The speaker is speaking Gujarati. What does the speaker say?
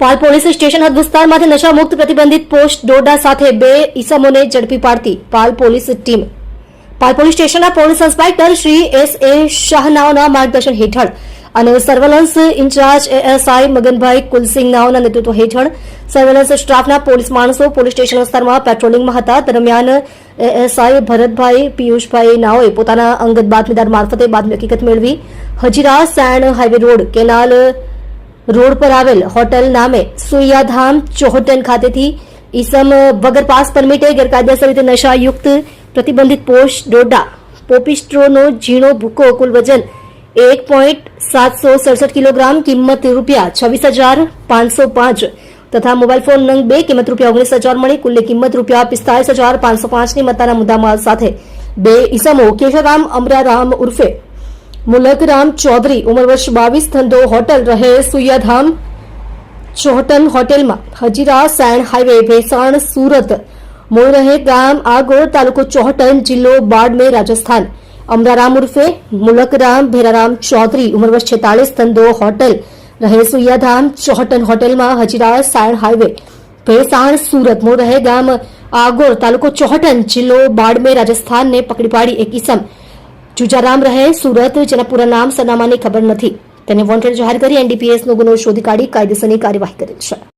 પાલ પોલીસ સ્ટેશન હદ વિસ્તારમાંથી નશા પ્રતિબંધિત પોસ્ટ ડોડા સાથે બે ઈસમોને ઝડપી પાડતી Pal police team. Pal police સ્ટેશનના police inspector Shri S A શાહનાઓના માર્ગદર્શન હેઠળ અને surveillance incharge ASI Maganbhai Kulsinh નાઓના નેતૃત્વ હેઠળ સર્વેલન્સ સ્ટાફના પોલીસ માણસો પોલીસ સ્ટેશન વિસ્તારમાં પેટ્રોલિંગમાં હતા. દરમિયાન એએસઆઈ ભરતભાઈ પિયુષભાઈ નાઓએ પોતાના અંગત બાતમીદાર મારફતે બાતમી હકીકત મેળવી. Hazira Sayan highway road canal road પર આવેલ હોટેલ નામે સુયાધામ ચોહટન ખાતેથી ઈસમ વગર પાસ પરમિટે ગેરકાયદેસર રીતે નશાયુક્ત પ્રતિબંધિત પોષ ડોડા, પોપિસ્ટ્રોનો ઝીણો ભૂકો કુલ વજન એક પોઈન્ટ સાતસો સડસઠ કિલોગ્રામ, કિંમત રૂપિયા છવ્વીસ હજાર પાંચસો પાંચ તથા મોબાઈલ ફોન નંગ બે, કિંમત રૂપિયા ઓગણીસ હજાર મળી કુલ્લી કિંમત રૂપિયા પિસ્તાલીસ હજાર પાંચસો પાંચની મત્તાના મુદ્દામાલ સાથે બે ઈસમો કેશવરામ અમરારામ ઉર્ફે મુલકરામ ચૌધરી ઉંમર વર્ષ બાવીસ ધંધો હોટલ રહે સુયાધામ ચોહટન હોટેલમાં હજીરા સેણ હાઈવે ભેસાણ સુરત મૂળ રહે ગામ આગોળ તાલુકો ચોહટન જિલ્લો બાડમેર રાજસ્થાન અમરારામ ઉર્ફે મુલકરામ ભેરારામ ચૌધરી ઉંમર વર્ષ છેતાલીસ ધંધો હોટેલ રહે સુયાધામ ચોહટન હોટેલમાં હજીરા સાયણ હાઈવે ભેસાણ સુરત મૂળ રહે ગામ આગોળ તાલુકો ચોહટન જિલ્લો બાડમેર રાજસ્થાનને પકડી પાડી એક ઇસમ જુજારામ રહે, સુરત, જેના પૂરા નામ સરનામાની ખબર નથી. તેને વોન્ટેડ જાહેર કરી એનડીપીએસનો ગુનો શોધી કાઢી કાયદેસરની કાર્યવાહી કરેલ છે.